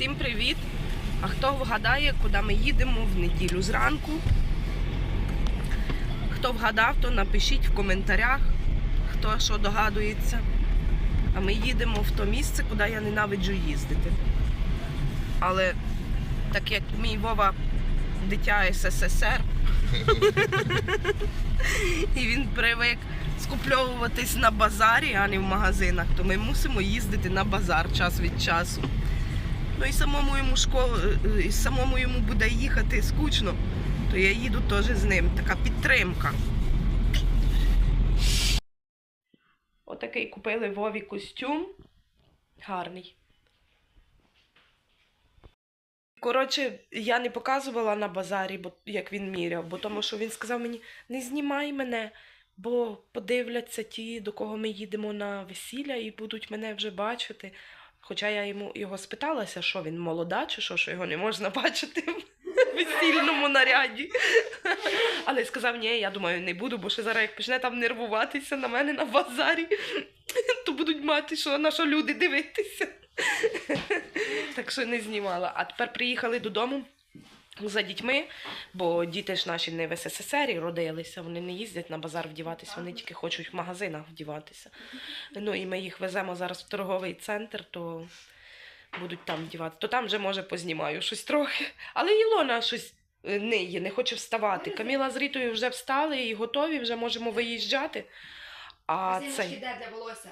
Всім привіт! А хто вгадає, куди ми їдемо в неділю зранку? Хто вгадав, то напишіть в коментарях, хто що догадується. А ми їдемо в то місце, куди я ненавиджу їздити. Але так як мій Вова дитя СССР, і він привик скупльовуватись на базарі, а не в магазинах, то ми мусимо їздити на базар час від часу. Ну і самому йому школу, і самому йому буде їхати скучно, то я їду теж з ним. Така підтримка. Отакий купили Вові костюм. Гарний. Коротше, я не показувала на базарі, бо як він міряв, бо тому що він сказав мені: не знімай мене, бо подивляться ті, до кого ми їдемо на весілля, і будуть мене вже бачити. Хоча я йому його спиталася, що він молода, чи що, що його не можна бачити в весільному наряді. Але сказав, ні, я думаю, не буду, бо ще зараз як почне там нервуватися на мене на базарі, то будуть мати, що на що люди дивитися. Так що не знімала. А тепер приїхали додому за дітьми, бо діти ж наші не в СССР родилися, вони не їздять на базар вдіватися, вони тільки хочуть в магазинах вдіватися. Ну і ми їх веземо зараз в торговий центр, то будуть там вдівати. То там вже може познімаю щось трохи. Але Ілона щось е, ниє, не хоче вставати. Каміла з Рітою вже встали і готові, вже можемо виїжджати. А Це для волосся.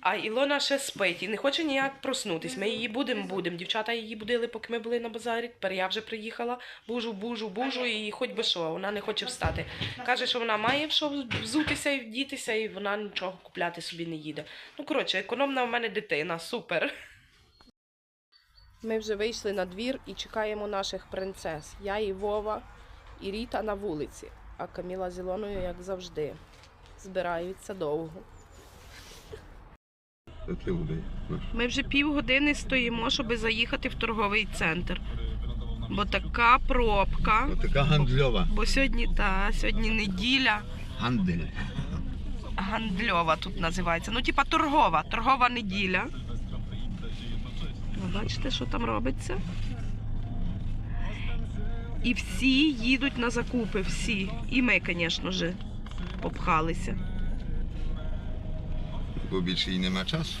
А Ілона ще спить і не хоче ніяк проснутись. Ми її будемо, будемо. Дівчата її будили, поки ми були на базарі. Тепер я вже приїхала, бужу, бужу, бужу, і хоч би що, вона не хоче встати. Каже, що вона має в що взутися і вдітися, і вона нічого купляти собі не їде. Ну, коротше, економна в мене дитина, супер. Ми вже вийшли на двір і чекаємо наших принцес. Я і Вова, і Ріта на вулиці, а Каміла з Ілоною, як завжди, збираються довго. Це. Ми вже півгодини стоїмо, щоб заїхати в торговий центр. Бо така пробка. Така гандльова. Бо сьогодні та сьогодні неділя. Гандель. Гандльова тут називається. Ну, типа торгова, торгова неділя. Ви бачите, що там робиться? І всі їдуть на закупи, всі. І ми, звісно ж, попхалися. Бо більше і нема часу.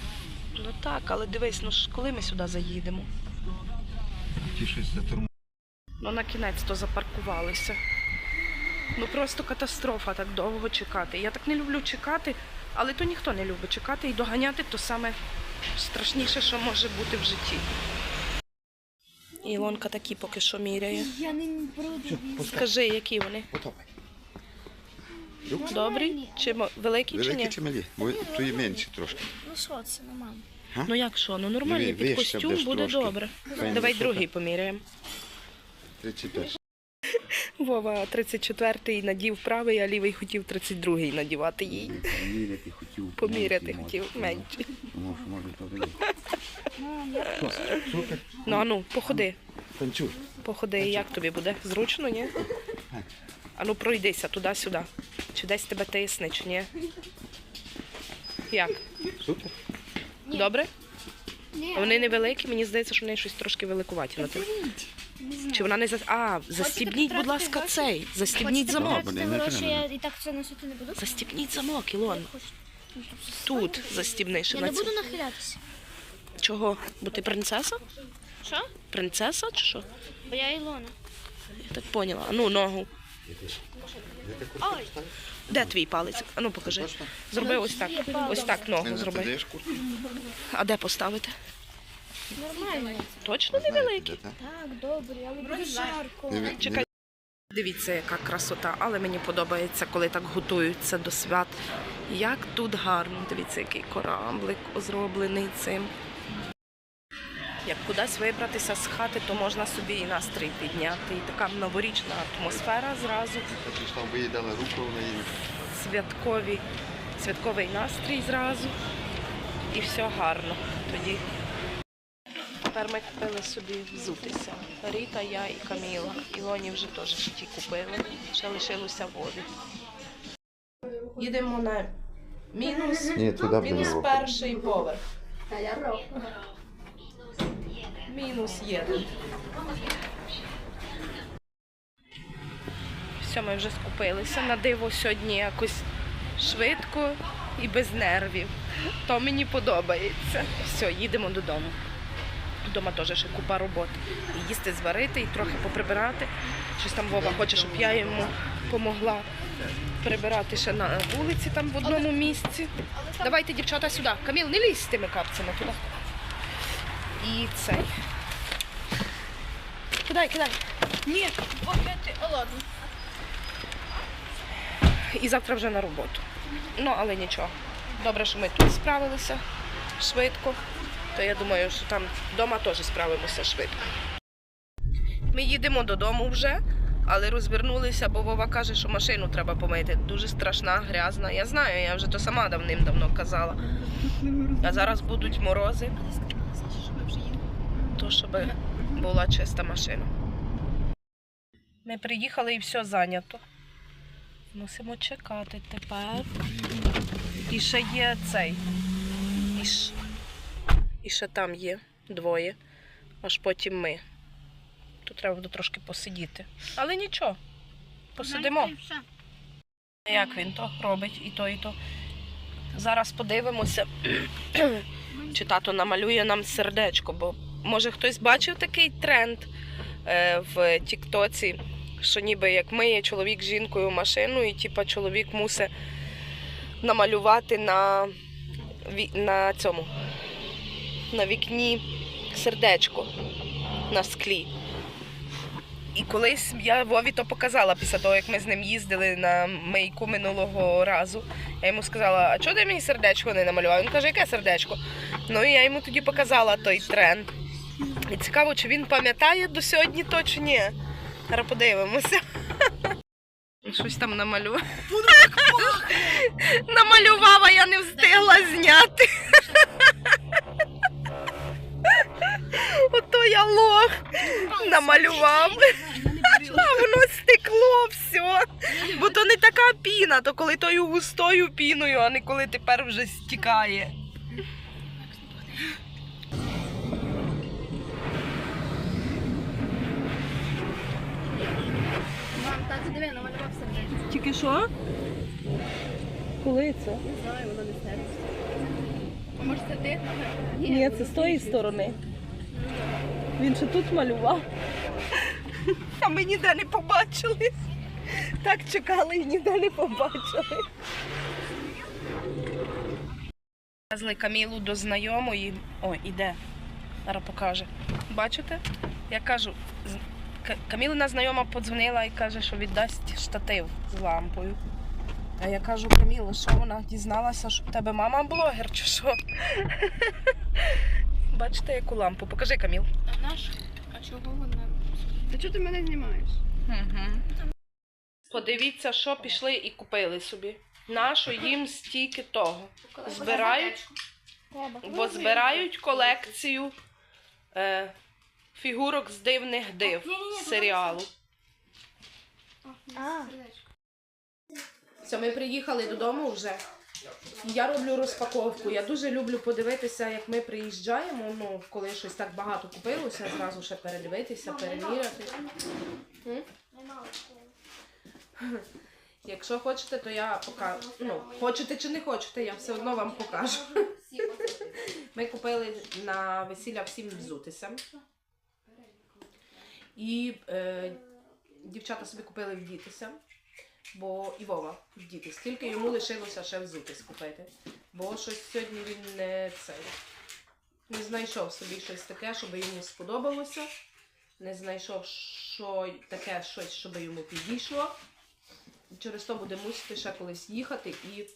Ну так, але дивись, ну ж коли ми сюди заїдемо? Ті щось затормозили. Ну, на кінець то запаркувалися. Ну просто катастрофа так довго чекати. Я так не люблю чекати, але то ніхто не любить чекати і доганяти то саме страшніше, що може бути в житті. Ілонка такі поки що міряє. Я не буду. Скажи, які вони? Потопай. Добрі? Чи мо- великі, чи Великі ні? чи малі? Бо то є менші трошки. Ну що це, ну мам? Ну як що? Ну нормальний Диви, під вище костюм будеш буде трошки. добре. Файно, Давай супер. другий поміряємо. 35. Вова 34-й надів правий, а лівий хотів 32-й надівати їй. Поміряти хотів. Поміряти хотів менше. Може, може, то буде. Супер. Ну, а ну, походи. Танцюй. Походи, як тобі буде? Зручно, ні? А ну пройдися туди-сюди. Чи десь тебе тисне, чи ні? Як? Супер. Добре? Ні. Вони невеликі, мені здається, що вони щось трошки великуваті на. Чи вона не за. А, застібніть, будь ласка, потратити цей. Застібніть Хочете замок. потратити Не гроші, треба. я і так це носити не буду? Застібніть замок, Ілон. Ну, тут Тут ставлю. застібниш. Я на не буду нахилятися. Чого? Бо ти принцеса? Що? Принцеса чи що? Бо я Ілона. Я так поняла. А ну, ногу. Ой, Де твій палець? А ну покажи. Зроби ось так. Ось так ногу зроби. А де поставити? нормально. Точно невеликий? Так? Так, добре, але буде жарко. Чекай. Дивіться, яка красота, але мені подобається, коли так готуються до свят. Як тут гарно, дивіться, який кораблик зроблений цим. Як кудись вибратися з хати, то можна собі і настрій підняти. І така новорічна атмосфера зразу, Я прийшла, виїдала руку, вона її святкові, святковий настрій зразу. І все гарно тоді. Тепер ми купили собі взутися. Ріта, я і Каміла. Ілоні вже теж ті купили. Ще лишилося води. Їдемо на мінус, Ні, туди мінус перший поверх. Мінус один. Все, ми вже скупилися. На диво сьогодні якось швидко і без нервів. То мені подобається. Все, їдемо додому. Вдома теж ще купа роботи. І їсти зварити, і трохи поприбирати. Щось там Вова хоче, щоб я йому допомогла прибирати ще на вулиці там в одному місці. Давайте, дівчата, сюди. Каміл, не лізь з тими капцями туди. І цей. Кидай, кидай. Ні, покрити, ладно. І завтра вже на роботу. Ну, але нічого. Добре, що ми тут справилися швидко. То я думаю, що там вдома теж справимося швидко. Ми їдемо додому вже, але розвернулися, бо Вова каже, що машину треба помити. Дуже страшна, грязна. Я знаю, я вже то сама давним-давно казала. А зараз будуть морози, то щоб була чиста машина. Ми приїхали і все зайнято. Мусимо чекати тепер. І ще є цей. І, ш... і ще там є двоє. Аж потім ми. Тут треба буде трошки посидіти. Але нічого. Посидимо. Як він то робить, і то, і то. Зараз подивимося, чи тато намалює нам сердечко, бо може хтось бачив такий тренд е, в Тіктоці, що ніби як миє чоловік з жінкою машину, і типа чоловік мусить намалювати на, на цьому на вікні сердечко на склі. І колись я Вові то показала після того, як ми з ним їздили на мийку минулого разу. Я йому сказала, а чого ти мені сердечко не намалював? Він каже, яке сердечко? Ну і я йому тоді показала той тренд. І цікаво, чи він пам'ятає до сьогодні то чи ні. Зараз подивимося. Щось там намалював. Намалював, а я не встигла зняти. Ото я лох намалював. А воно стекло все. Бо то не така піна, то коли тою густою піною, а не коли тепер вже стікає. Диви, намалював сердечко. Тільки що? Коли це? Не знаю, воно не серце. Може це ти? Ні, це з тої сторони. Він ще тут малював. А ми ніде не побачили. Так чекали і ніде не побачили. Везли Камілу до знайомої. О, іде. Зараз покаже. Бачите? Я кажу, Камілина знайома подзвонила і каже, що віддасть штатив з лампою. А я кажу, Каміла, що вона дізналася, що в тебе мама блогер чи що? Бачите, яку лампу? Покажи, Каміл. А наш? А чого вона? Та чого ти мене знімаєш? Подивіться, що пішли і купили собі. Нащо їм стільки того? Збирають, бо збирають колекцію е, фігурок з дивних див серіалу. А, Все, ми приїхали додому вже. Я роблю розпаковку. Я дуже люблю подивитися, як ми приїжджаємо. Ну, коли щось так багато купилося, зразу ще передивитися, переміряти. М? Якщо хочете, то я покажу. Ну, хочете чи не хочете, я все одно вам покажу. Ми купили на весілля всім взутися. І е, дівчата собі купили вдітися, бо і Вова вдітись. Тільки йому лишилося ще взутись купити. Бо щось сьогодні він не цей. Не знайшов собі щось таке, щоб йому сподобалося. Не знайшов що таке щось, щоб йому підійшло. Через то буде мусити ще колись їхати і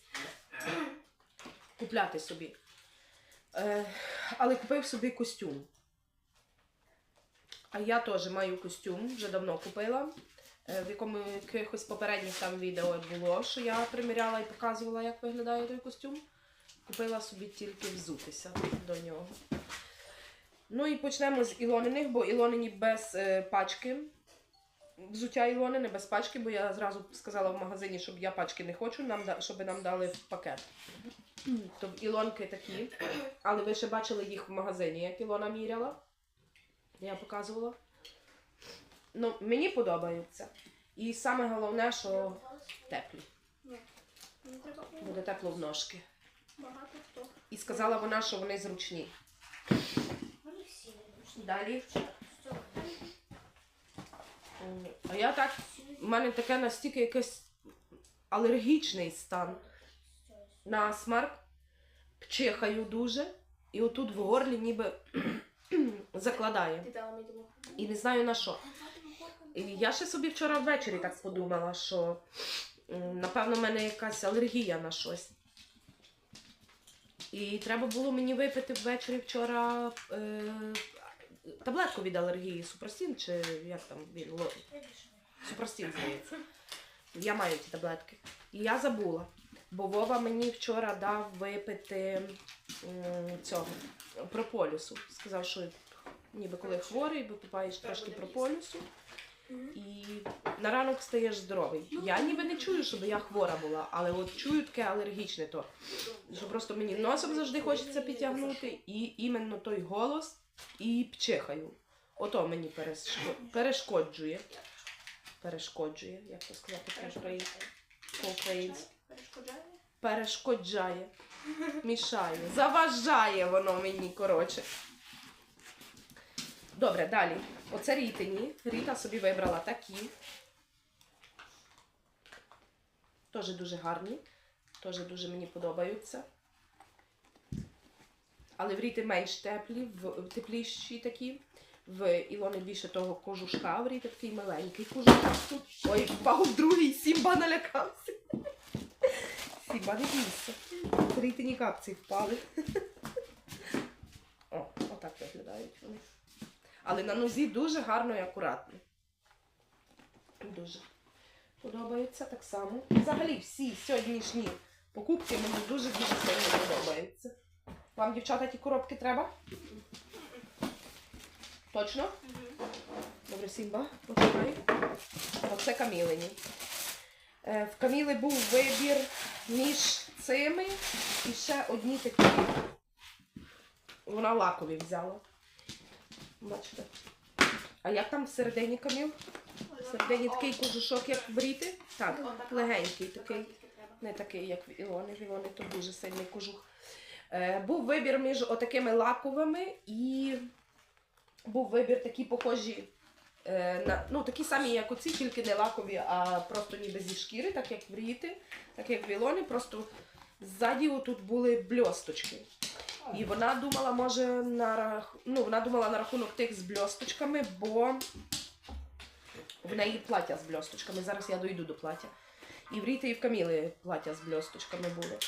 купляти собі. Е, але купив собі костюм. А я теж маю костюм, вже давно купила. Е, в якому якихось попередніх там відео було, що я приміряла і показувала, як виглядає той костюм. Купила собі тільки взутися до нього. Ну і почнемо з Ілониних, бо Ілонині без е, пачки. Взуття Ілонини без пачки, бо я зразу сказала в магазині, щоб я пачки не хочу, нам, щоб нам дали пакет. То в Ілонки такі. Але ви ще бачили їх в магазині, як Ілона міряла. Я показувала. Ну, мені подобаються. І саме головне, що теплі. Буде тепло в ножки. І сказала вона, що вони зручні. Далі. А я так, у мене таке настільки якийсь алергічний стан. Насмарк, чихаю дуже, і отут в горлі ніби закладає. І не знаю на що. І я ще собі вчора ввечері так подумала, що напевно в мене якась алергія на щось. І треба було мені випити ввечері вчора е, таблетку від алергії, супростін, чи як там він супростін, здається. Я маю ті таблетки. І я забула. Бо Вова мені вчора дав випити цього прополісу. Сказав, що ніби коли хворий, випиваєш трошки прополісу і на ранок стаєш здоровий. Я ніби не чую, щоб я хвора була, але от чую таке алергічне то. Що просто мені носом завжди хочеться підтягнути, і іменно той голос і пчихаю. Ото мені перешкоджує. Перешкоджує, як то сказати по-українськи. Перешкоджає? Перешкоджає. Мішає. Заважає воно мені, коротше. Добре, далі. Оце рітині. Ріта собі вибрала такі. Теж дуже гарні. Теж дуже мені подобаються. Але в Ріти менш теплі, в тепліші такі. В Ілони більше того кожушка, в Ріти такий маленький кожушок. Ой, впав в другий, Сімба налякався. Сімба не бійся. В капці впали. О, отак виглядають вони. Але на нозі дуже гарно і акуратно. Дуже подобаються так само. Взагалі всі сьогоднішні покупки мені дуже-дуже сильно подобаються. Вам, дівчата, ті коробки треба? Точно? Добре, Сімба, почекай. Оце камілині. Е, В каміли був вибір між цими і ще одні такі. Вона лакові взяла. Бачите? А як там всередині каміл? Всередині такий кожушок, як в Ріти? Так, легенький такий. Не такий, як в Ілони. В Ілони то дуже сильний кожух. Е, був вибір між отакими лаковими і був вибір такі похожі. Е, На, ну, такі самі, як оці, тільки не лакові, а просто ніби зі шкіри, так як в Ріти, так як в Ілони, просто ззаді отут були бльосточки. І вона думала, може, на ну, вона думала на рахунок тих з бльосточками, бо в неї плаття з бльосточками. Зараз я дойду до плаття. І в Ріти, і в Каміли плаття з бльосточками були.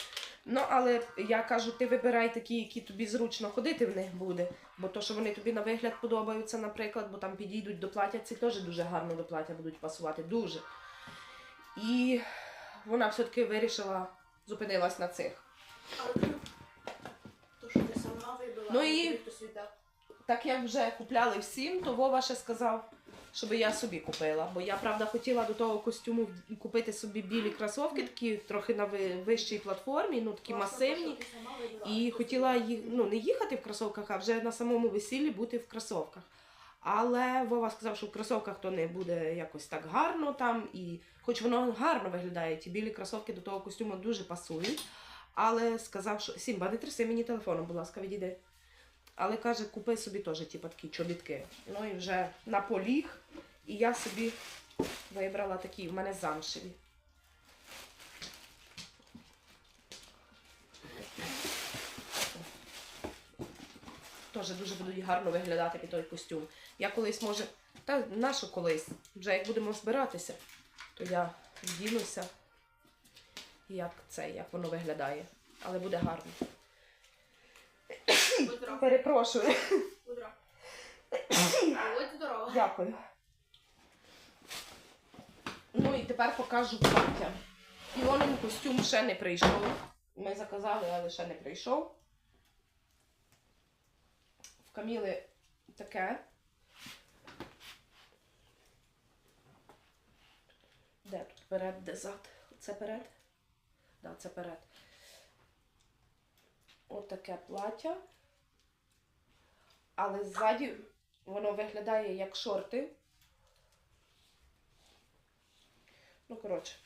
Ну, але я кажу, ти вибирай такі, які тобі зручно ходити в них буде. Бо то, що вони тобі на вигляд подобаються, наприклад, бо там підійдуть до плаття, ці теж дуже гарно до плаття будуть пасувати. Дуже. І вона все-таки вирішила, зупинилась на цих. То, що ти сама вибила, Ну і- тобі хтось віддав. Так як вже купляли всім, то Вова ще сказав, щоб я собі купила. Бо я, правда, хотіла до того костюму купити собі білі кросовки, такі трохи на вищій платформі, ну такі масивні. І хотіла їх ну, не їхати в кросовках, а вже на самому весіллі бути в кросовках. Але Вова сказав, що в кросовках то не буде якось так гарно там, і хоч воно гарно виглядає, ті білі кросовки до того костюму дуже пасують. Але сказав, що Сімба, не тряси мені телефоном, будь ласка, відійди. Але каже, купи собі теж типу, такі чобітки. Ну і вже на поліг. І я собі вибрала такі, в мене замшеві. Теж дуже будуть гарно виглядати під той костюм. Я колись може, та нашу колись, вже як будемо збиратися, то я вдінуся, як це, як воно виглядає. Але буде гарно. Будь. Перепрошую. Будь. Будь здорова. Дякую. Ну і тепер покажу плаття. Ілонин костюм ще не прийшов. Ми заказали, але ще не прийшов. В Каміли таке. Де тут перед, де зад? Це перед? Так, да, це перед. отаке плаття. Але ззаді воно виглядає як шорти. Ну, коротше,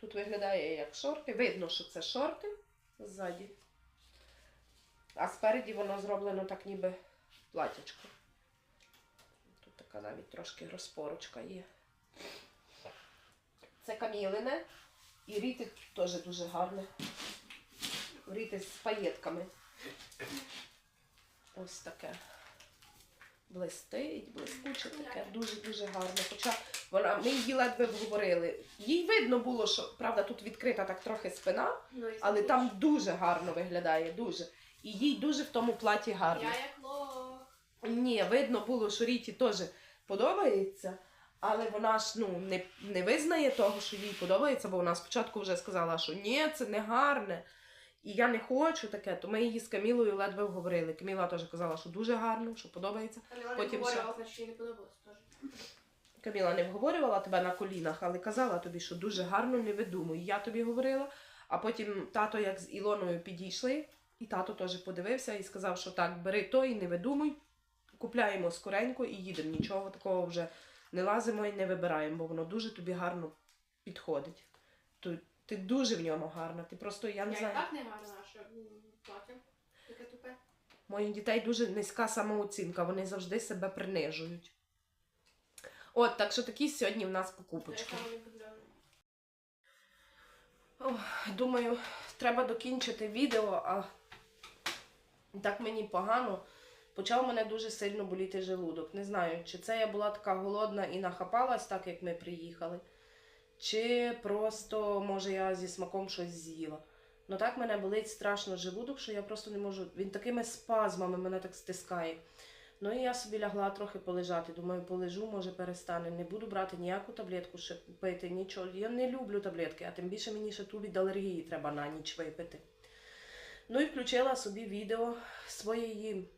тут виглядає як шорти. Видно, що це шорти ззаді. А спереді воно зроблено так, ніби платячко. Тут така навіть трошки розпорочка є. Це камілине. І ріти теж дуже гарне. Ріти з паєтками. Ось таке. Блистить, блискуче таке, дуже-дуже гарне. Хоча вона, ми її ледве вговорили. Їй видно було, що правда тут відкрита так трохи спина, але там дуже гарно виглядає, дуже. І їй дуже в тому платі гарно. Я як лох. Ні, видно було, що Ріті теж подобається, але вона ж ну, не, не визнає того, що їй подобається, бо вона спочатку вже сказала, що ні, це не гарне. І я не хочу таке, то ми її з Камілою ледве вговорили. Каміла теж казала, що дуже гарно, що подобається. Каміла Потім не говорила, значить їй не подобалось теж. Каміла не вговорювала тебе на колінах, але казала тобі, що дуже гарно не видумуй. Я тобі говорила. А потім тато, як з Ілоною підійшли, і тато теж подивився і сказав, що так, бери то і не видумуй, купляємо скоренько і їдемо. Нічого такого вже не лазимо і не вибираємо, бо воно дуже тобі гарно підходить. Ти, дуже в ньому гарна. Ти просто, я не Я і знаю. так не гарна, що м, плаття. Таке тупе. Моїх дітей дуже низька самооцінка, вони завжди себе принижують. От, так що такі сьогодні в нас Я покупочки. не. Ох, думаю, треба докінчити відео, а так мені погано. Почав мене дуже сильно боліти желудок. Не знаю, чи це я була така голодна і нахапалась, так як ми приїхали, чи просто, може, я зі смаком щось з'їла. Ну так мене болить страшно желудок, що я просто не можу. Він такими спазмами мене так стискає. Ну і я собі лягла трохи полежати. Думаю, полежу, може перестане. Не буду брати ніяку таблетку ще пити, нічого. Я не люблю таблетки, а тим більше мені ще ту від алергії треба на ніч випити. Ну і включила собі відео своєї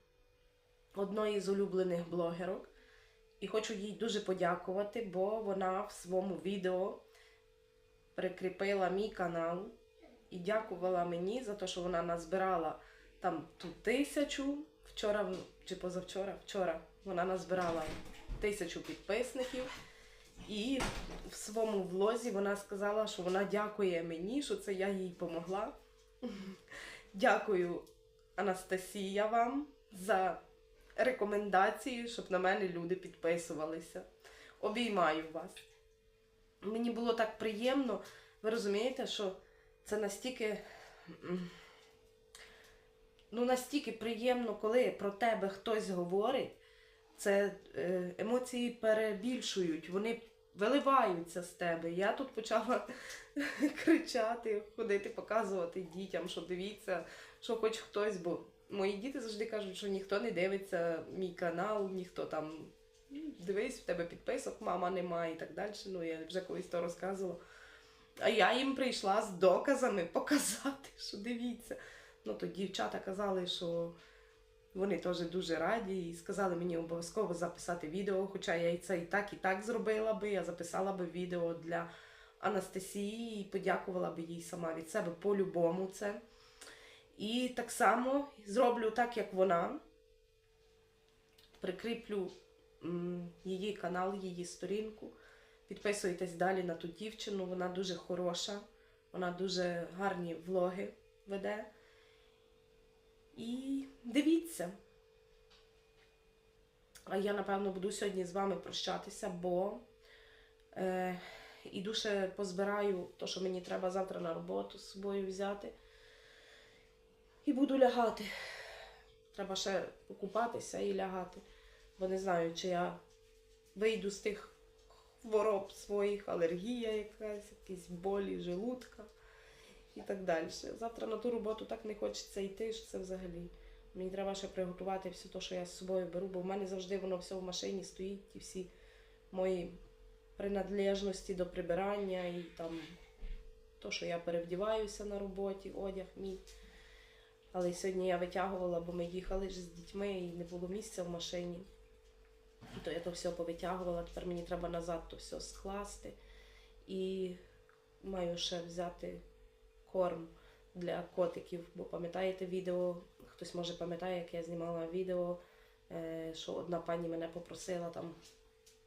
одної з улюблених блогерок. І хочу їй дуже подякувати, бо вона в своєму відео прикріпила мій канал і дякувала мені за те, що вона назбирала там ту тисячу. Вчора чи позавчора, вчора вона назбирала тисячу підписників. І в своєму влозі вона сказала, що вона дякує мені, що це я їй помогла. Дякую, Анастасія, вам за рекомендації, щоб на мене люди підписувалися. Обіймаю вас. Мені було так приємно. Ви розумієте, що це настільки. Ну, настільки приємно, коли про тебе хтось говорить, це е, емоції перебільшують, вони виливаються з тебе. Я тут почала кричати, ходити, показувати дітям, що дивіться, що хоч хтось, бо мої діти завжди кажуть, що ніхто не дивиться мій канал, ніхто там «М, дивись, в тебе підписок, мама немає і так далі. Ну, я вже колись то розказувала. А я їм прийшла з доказами показати, що дивіться. Ну, то дівчата казали, що вони теж дуже раді і сказали мені обов'язково записати відео, хоча я і це і так, і так зробила би. Я записала би відео для Анастасії і подякувала би їй сама від себе по-любому це. І так само зроблю так, як вона. Прикріплю її канал, її сторінку. Підписуйтесь далі на ту дівчину, вона дуже хороша, вона дуже гарні влоги веде. І дивіться. А я, напевно, буду сьогодні з вами прощатися, бо е, іду ще позбираю те, що мені треба завтра на роботу з собою взяти. І буду лягати. Треба ще покупатися і лягати. Бо не знаю, чи я вийду з тих хвороб своїх, алергія якась, якісь болі, желудка і так далі. Завтра на ту роботу так не хочеться йти, що це взагалі. Мені треба ще приготувати все те, що я з собою беру, бо в мене завжди воно все в машині стоїть, і всі мої принадлежності до прибирання, і там то, що я перевдіваюся на роботі, одяг мій. Але сьогодні я витягувала, бо ми їхали ж з дітьми і не було місця в машині. То я то все повитягувала, тепер мені треба назад то все скласти. І маю ще взяти корм для котиків. Бо пам'ятаєте відео, хтось може пам'ятає, як я знімала відео, е, що одна пані мене попросила там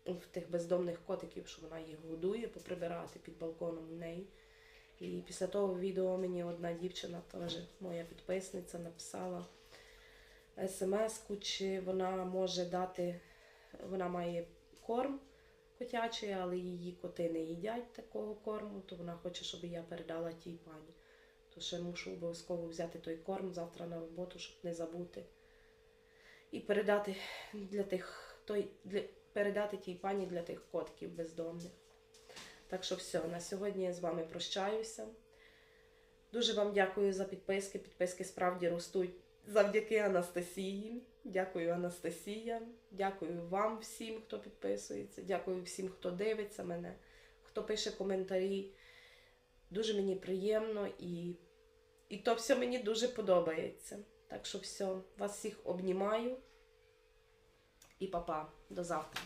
в тих бездомних котиків, що вона їх годує, поприбирати під балконом у неї. І після того відео мені одна дівчина, теж моя підписниця, написала смс-ку, чи вона може дати, вона має корм котячий, але її коти не їдять такого корму, то вона хоче, щоб я передала тій пані. То ще мушу обов'язково взяти той корм завтра на роботу, щоб не забути. І передати для тих, той, для, передати тій пані для тих котків бездомних. Так що все, на сьогодні я з вами прощаюся. Дуже вам дякую за підписки. Підписки справді ростуть завдяки Анастасії. Дякую, Анастасія. Дякую вам всім, хто підписується. Дякую всім, хто дивиться мене, хто пише коментарі. Дуже мені приємно і, і то все мені дуже подобається. Так що все, вас всіх обнімаю. І па-па. До завтра.